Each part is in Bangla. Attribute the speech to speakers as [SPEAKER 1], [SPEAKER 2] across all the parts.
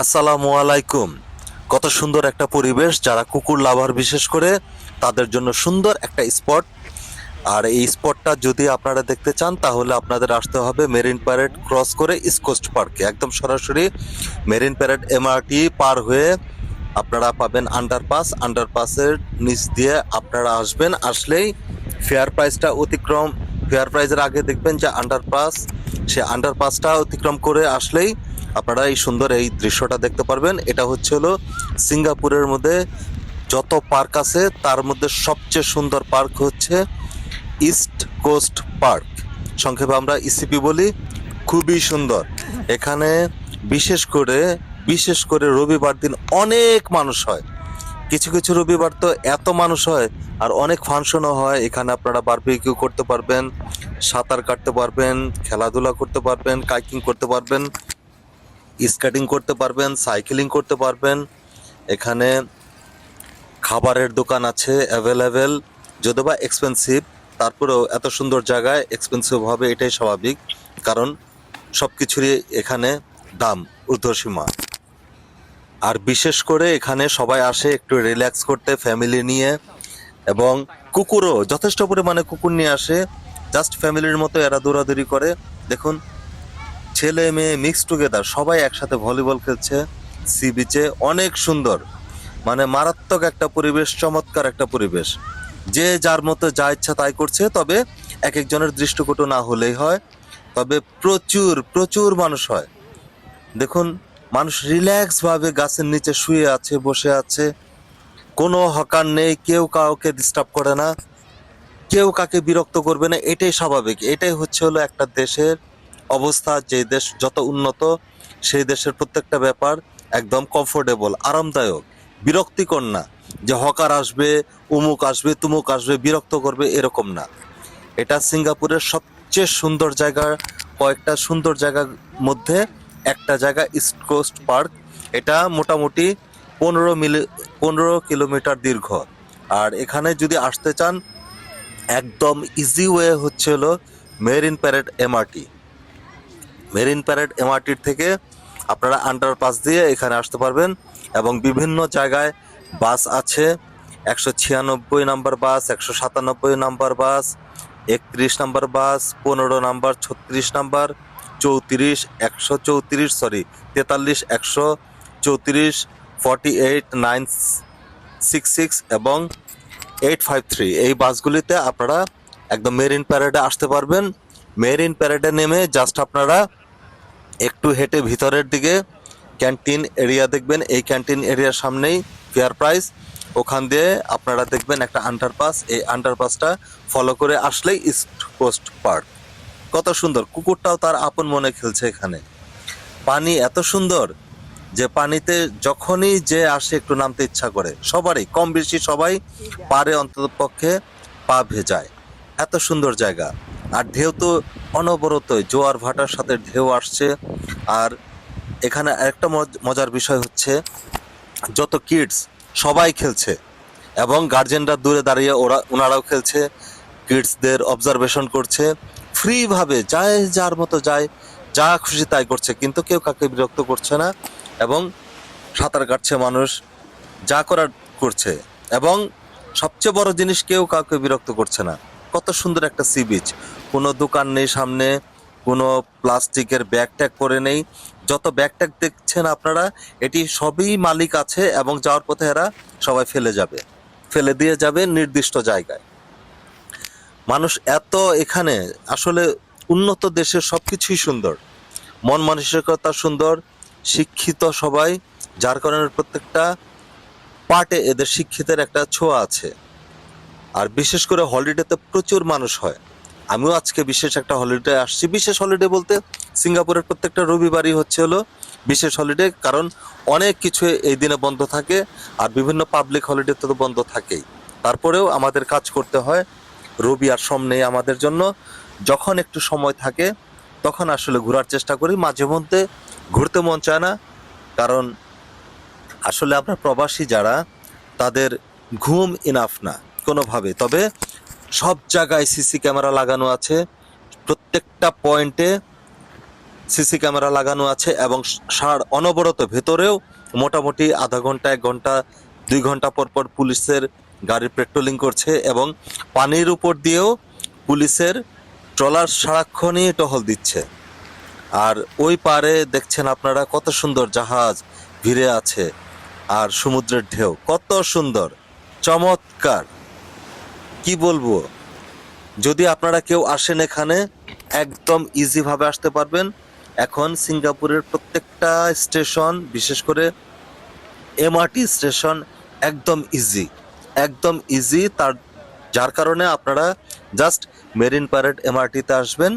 [SPEAKER 1] আসসালামু আলাইকুম। কত সুন্দর একটা পরিবেশ যারা কুকুর লাভার বিশেষ করে, তাদের জন্য সুন্দর একটা স্পট। আর এই স্পটটা যদি আপনারা দেখতে চান, তাহলে আপনাদের আসতে হবে মেরিন প্যারেড ক্রস করে ইস্কোস্ট পার্কে। একদম সরাসরি মেরিন প্যারেড এমআরটি পার হয়ে আপনারা পাবেন আন্ডারপাস। আন্ডারপাসের নিচ দিয়ে আপনারা আসবেন, আসলেই ফেয়ার প্রাইসটা অতিক্রম। ফেয়ার প্রাইজের আগে দেখবেন যে আন্ডারপাস, সে আন্ডারপাসটা অতিক্রম করে আসলেই আপনারা এই সুন্দর এই দৃশ্যটা দেখতে পারবেন। এটা হচ্ছে হলো সিঙ্গাপুরের মধ্যে যত পার্ক আছে, তার মধ্যে সবচেয়ে সুন্দর পার্ক হচ্ছে ইস্ট কোস্ট পার্ক। সংক্ষেপে আমরা ইসিপি বলি, খুবই সুন্দর। এখানে বিশেষ করে বিশেষ করে রবিবার দিন অনেক মানুষ হয়। কিছু কিছু রবিবার তো এত মানুষ হয়, আর অনেক ফাংশনও হয়। এখানে আপনারা বারবিকিউ করতে পারবেন, সাঁতার কাটতে পারবেন, খেলাধুলা করতে পারবেন, কাইকিং করতে পারবেন। স্কেটিং করতে পারবেন, সাইকেলিং করতে পারবেন। এখানে খাবারের দোকান আছে অ্যাভেলেবেল যদিও বা এক্সপেন্সিভ তারপরেও এত সুন্দর জায়গায় এক্সপেন্সিভ হবে, এটাই স্বাভাবিক। কারণ সব কিছুরই এখানে দাম ঊর্ধ্বসীমা। আর বিশেষ করে এখানে সবাই আসে একটু রিল্যাক্স করতে ফ্যামিলি নিয়ে। এবং কুকুরও যথেষ্ট পরিমাণে কুকুর নিয়ে আসে জাস্ট ফ্যামিলির মতো এরা দৌড়াদৌড়ি করে। দেখুন ছেলে মেয়ে মিক্স টুগেদার সবাই একসাথে ভলিবল খেলছে সি বিচে অনেক সুন্দর। মানে মারাত্মক একটা পরিবেশ, চমৎকার একটা পরিবেশ। যে যার মতো যা ইচ্ছা তাই করছে, তবে এক একজনের দৃষ্টিকটু না হলেই হয়। তবে প্রচুর প্রচুর মানুষ হয়। দেখুন, মানুষ রিল্যাক্স ভাবে গাছের নিচে শুয়ে আছে, বসে আছে। কোনো হকার নেই, কেউ কাউকে ডিস্টার্ব করে না। কেউ কাকে বিরক্ত করবে না, এটাই স্বাভাবিক। এটাই হচ্ছে হলো একটা দেশের অবস্থা, যে দেশ যত উন্নত, সেই দেশের প্রত্যেকটা ব্যাপার একদম কমফোর্টেবল আরামদায়ক, বিরক্তিকর না যে হকার আসবে, উমুক আসবে, তুমুক আসবে, বিরক্ত করবে, এরকম না। এটা সিঙ্গাপুরের সবচেয়ে সুন্দর জায়গা, কয়েকটা সুন্দর জায়গার মধ্যে একটা জায়গা ইস্ট কোস্ট পার্ক এটা মোটামুটি পনেরো মিলি, পনেরো কিলোমিটার দীর্ঘ। আর এখানে যদি আসতে চান, একদম ইজি ওয়ে হচ্ছে হলো marine parade MRT marine parade এমআরটির থেকে আপনারা আন্ডারপাস দিয়ে এখানে আসতে পারবেন এবং বিভিন্ন জায়গায় বাস আছে। একশো ছিয়ানব্বই নাম্বার বাস, একশো সাতানব্বই নাম্বার বাস, একত্রিশ নাম্বার বাস, পনেরো নাম্বার, ছত্রিশ নাম্বার, চৌত্রিশ, একশো চৌত্রিশ সরি তেতাল্লিশ, একশো চৌত্রিশ forty eight nine six six এবং এইট ফাইভ থ্রি এই বাসগুলিতে আপনারা একদম মেরিন প্যারেডে আসতে পারবেন। মেরিন প্যারেডে নেমে জাস্ট আপনারা একটু হেঁটে ভিতরের দিকে ক্যান্টিন এরিয়া দেখবেন। এই ক্যান্টিন এরিয়ার সামনেই ফেয়ার প্রাইস। ওখান দিয়ে আপনারা দেখবেন একটা আন্ডারপাস। এই আন্ডারপাসটা ফলো করে আসলেই ইস্ট কোস্ট পার্ক। কত সুন্দর। কুকুরটাও তার আপন মনে খেলছে এখানে। পানি এত সুন্দর যে পানিতে যখনই যে আসে একটু নামতে ইচ্ছা করে। সবারই, কম বেশি সবাই পারে অন্তত পক্ষে পা ভেজায়। এত সুন্দর জায়গা। আর ঢেউ তো অনবরতই জোয়ার ভাটার সাথে ঢেউ আসছে। আর এখানে মজ- মজার বিষয় হচ্ছে, যত কিডস সবাই খেলছে এবং গার্জেনরা দূরে দাঁড়িয়ে ওরা ওনারাও খেলছে কিডসদের অবজারভেশন করছে। ফ্রিভাবে যায়, যার মতো যায়, যা খুশি তাই করছে, কিন্তু কেউ কাকে বিরক্ত করছে না এবং সাঁতার কাটছে মানুষ, যা করার করছে। এবং সবচেয়ে বড় জিনিস, কেউ কাউকে বিরক্ত করছে না। কত সুন্দর একটা সি বিচ কোনো দোকান নেই সামনে, কোনো প্লাস্টিকের ব্যাগ ট্যাগ করে নেই। যত ব্যাগ ট্যাগ দেখছেন আপনারা, এটি সবই মালিক আছে এবং যাওয়ার পথে এরা সবাই ফেলে যাবে। ফেলে দিয়ে যাবে নির্দিষ্ট জায়গায়। মানুষ এত এখানে, আসলে উন্নত দেশের সব কিছুই সুন্দর। মন মানসিকতা সুন্দর, শিক্ষিত সবাই, যার কারণে প্রত্যেকটা পার্টে এদের শিক্ষিতের একটা ছোঁয়া আছে। আর বিশেষ করে হলিডেতে প্রচুর মানুষ হয়। আমিও আজকে বিশেষ একটা হলিডে আসছি। বিশেষ হলিডে বলতে সিঙ্গাপুরের প্রত্যেকটা রবিবারই হচ্ছে হলো বিশেষ হলিডে, কারণ অনেক কিছু এই দিনে বন্ধ থাকে আর বিভিন্ন পাবলিক হলিডে তো বন্ধ থাকেই। তারপরেও আমাদের কাজ করতে হয় রবি আর সোম নেই আমাদের জন্য। যখন একটু সময় থাকে, তখন আসলে ঘোরার চেষ্টা করি। মাঝে মধ্যে ঘুরতে মন চায় না, কারণ আসলে আমরা প্রবাসী যারা, তাদের ঘুম ইনাফ না। কোনোভাবে। তবে সব জায়গায় সিসি ক্যামেরা লাগানো আছে। প্রত্যেকটা পয়েন্টে সিসি ক্যামেরা লাগানো আছে এবং সার অনবরত ভেতরেও মোটামুটি আধা ঘণ্টা, এক ঘণ্টা, দুই ঘণ্টা পর পর পুলিশের গাড়ি পেট্রোলিং করছে এবং পানির উপর দিয়েও পুলিশের ট্রলার সারাক্ষণই টহল দিচ্ছে। আর ওই পারে দেখছেন আপনারা কত সুন্দর জাহাজ ভিড়ে আছে। আর সমুদ্রের ঢেউ, কত সুন্দর, চমৎকার। কি বলব? যদি আপনারা কেউ আসেন এখানে, একদম ইজিভাবে আসতে পারবেন। এখন সিঙ্গাপুরের প্রত্যেকটা স্টেশন, বিশেষ করে এমআরটি স্টেশন, একদম ইজি একদম ইজি তার, যার কারণে আপনারা জাস্ট মেরিন প্যারেড এমআরটিতে আসবেন।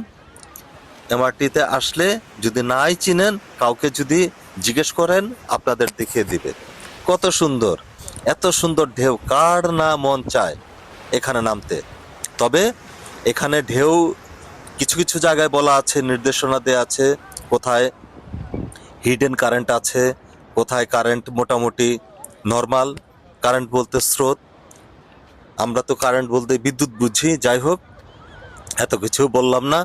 [SPEAKER 1] এমআরটিতে আসলে যদি নাই চিনেন, কাউকে যদি জিজ্ঞেস করেন, আপনাদের দেখিয়ে দিবে। কত সুন্দর, এত সুন্দর ঢেউ, কার না মন চায়? এখানে নামতে। তবে এখানে ঢেউ কিছু কিছু জায়গায় বলা আছে, নির্দেশনা দেওয়া আছে, কোথায় হিডেন কারেন্ট আছে, কোথায় কারেন্ট মোটামুটি নর্মাল কারেন্ট বলতে স্রোত। আমরা তো কারেন্ট বলতে বিদ্যুৎ বুঝি, যাই হোক, এত কিছু বললাম না।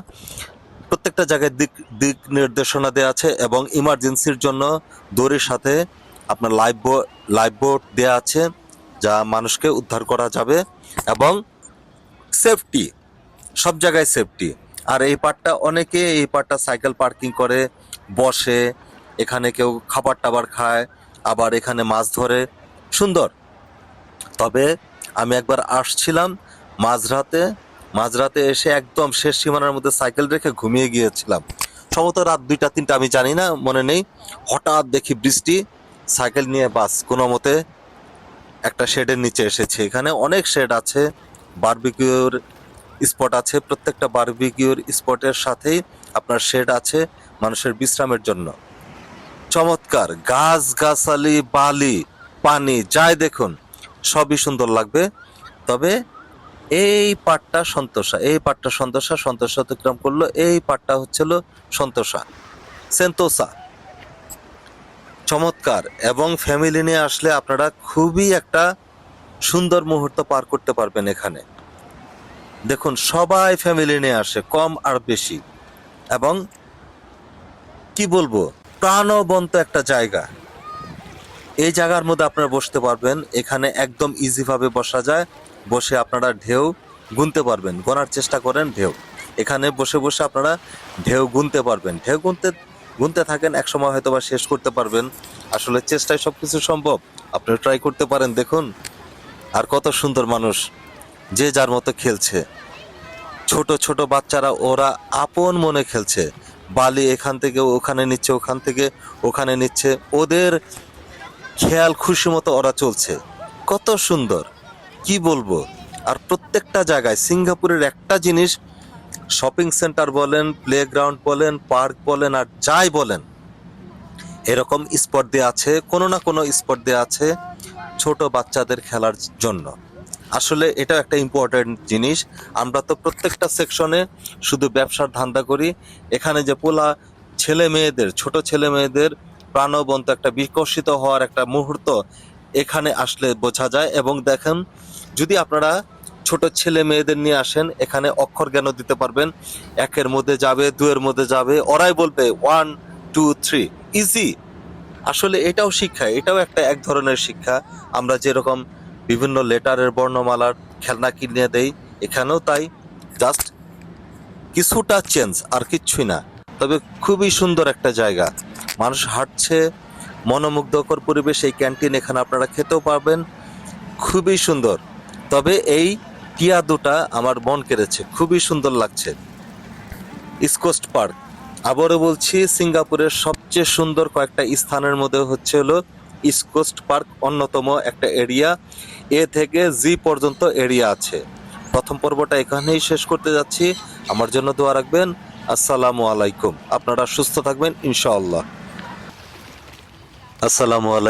[SPEAKER 1] প্রত্যেকটা জায়গায় দিক দিক নির্দেশনা দেওয়া আছে এবং ইমার্জেন্সির জন্য দড়ির সাথে আপনার লাইফ লাইফ বোট দেওয়া আছে। যা মানুষকে উদ্ধার করা যাবে এবং সেফটি সব জায়গায় সেফটি আর এই পার্টটা অনেকে এই পার্টটা সাইকেল পার্কিং করে, বসে, এখানে কেউ খাবার টাবার খায়, আবার এখানে মাছ ধরে। সুন্দর। তবে আমি একবার আসছিলাম মাঝরাতে মাঝরাতে এসে একদম শেষ সীমানার মধ্যে সাইকেল রেখে ঘুমিয়ে গিয়েছিলাম। সম্ভবত রাত দুইটা, তিনটা আমি জানি না, মনে নেই। হঠাৎ দেখি বৃষ্টি সাইকেল নিয়ে বাস। কোনো মতে একটা শেডের নিচে এসেছে। এখানে অনেক শেড আছে, বারবিকিউর স্পট আছে, প্রত্যেকটা বারবিকিউর স্পটের সাথেই আপনার শেড আছে মানুষের বিশ্রামের জন্য। চমৎকার গাছ গাছালি বালি, পানি, যাই দেখুন, সবই সুন্দর লাগবে। তবে এই পাটটা সন্তোষা, এই পাটটা সন্তোষা সন্তোষা অতিক্রম করল, এই পাটটা হচ্ছিল সন্তোষা। সেন্তোসা চমৎকার এবং ফ্যামিলি নিয়ে আসলে আপনারা খুবই একটা সুন্দর মুহূর্ত পার করতে পারবেন এখানে। দেখুন, সবাই ফ্যামিলি নিয়ে আসে, কম আর বেশি। এবং কি বলব, প্রাণবন্ত একটা জায়গা। এই জায়গার মধ্যে আপনারা বসতে পারবেন, এখানে একদম ইজিভাবে বসা যায়। বসে আপনারা ঢেউ গুনতে পারবেন, গোনার চেষ্টা করেন ঢেউ। এখানে বসে বসে আপনারা ঢেউ গুনতে পারবেন। ঢেউ গুনতে গুনতে থাকেন, এক সময় হয়তো বা শেষ করতে পারবেন। আসলে চেষ্টায় সব কিছু সম্ভব। আপনি ট্রাই করতে পারেন, দেখুন। আর কত সুন্দর মানুষ, যে যার মতো খেলছে। ছোট ছোট বাচ্চারা, ওরা আপন মনে খেলছে। বালি এখান থেকে, ওখানে নিচ্ছে, ওখান থেকে, ওখানে নিচ্ছে। ওদের খেয়াল, খুশি মতো ওরা চলছে। কত সুন্দর। কি বলব? আর প্রত্যেকটা জায়গায়, সিঙ্গাপুরের একটা জিনিস শপিং সেন্টার বলেন, প্লেগ্রাউন্ড বলেন, পার্ক বলেন আর যাই বলেন, এরকম স্পট দেওয়া আছে, কোনো না কোনো স্পট দেওয়া আছে ছোট বাচ্চাদের খেলার জন্য। আসলে এটা একটা ইম্পর্টেন্ট জিনিস। আমরা তো প্রত্যেকটা সেকশনে শুধু ব্যবসার ধান্দা করি। এখানে যে পোলা ছেলে মেয়েদের, ছোট ছেলে মেয়েদের প্রাণবন্ত একটা বিকশিত হওয়ার একটা মুহূর্ত এখানে আসলে বোঝা যায়। এবং দেখেন, যদি আপনারা ছোট ছেলে মেয়েদের নিয়ে আসেন, এখানে অক্ষর জ্ঞানও দিতে পারবেন। একের মধ্যে যাবে, দুয়ের মধ্যে যাবে। ওরাই বলবে ওয়ান টু থ্রি ইজি আসলে এটাও শিক্ষা, এটাও একটা এক ধরনের শিক্ষা। আমরা যেরকম বিভিন্ন লেটারের বর্ণমালার খেলনা কিনে দেই, এখানেও তাই। জাস্ট কিছুটা চেঞ্জ, আর কিচ্ছুই না। তবে খুবই সুন্দর একটা জায়গা। মানুষ হাঁটছে, মনোমুগ্ধকর পরিবেশ, এই ক্যান্টিন এখানে আপনারা খেতেও পারবেন। খুবই সুন্দর। তবে এই টিয়া দুটা আমার মন কেড়েছে, খুবই সুন্দর লাগছে। ইস্কোস্ট পার্ক আবারও বলছি, সিঙ্গাপুরের সবচেয়ে সুন্দর কয়েকটা স্থানের মধ্যে হচ্ছে হলো ইস্কোস্ট পার্ক অন্যতম একটা এরিয়া এ থেকে জি পর্যন্ত এরিয়া আছে। প্রথম পর্বটা এখানেই শেষ করতে যাচ্ছি। আমার জন্য দোয়া রাখবেন। আসসালামু আলাইকুম। আপনারা সুস্থ থাকবেন, ইনশাআল্লাহ। আসসালামু আলাইকুম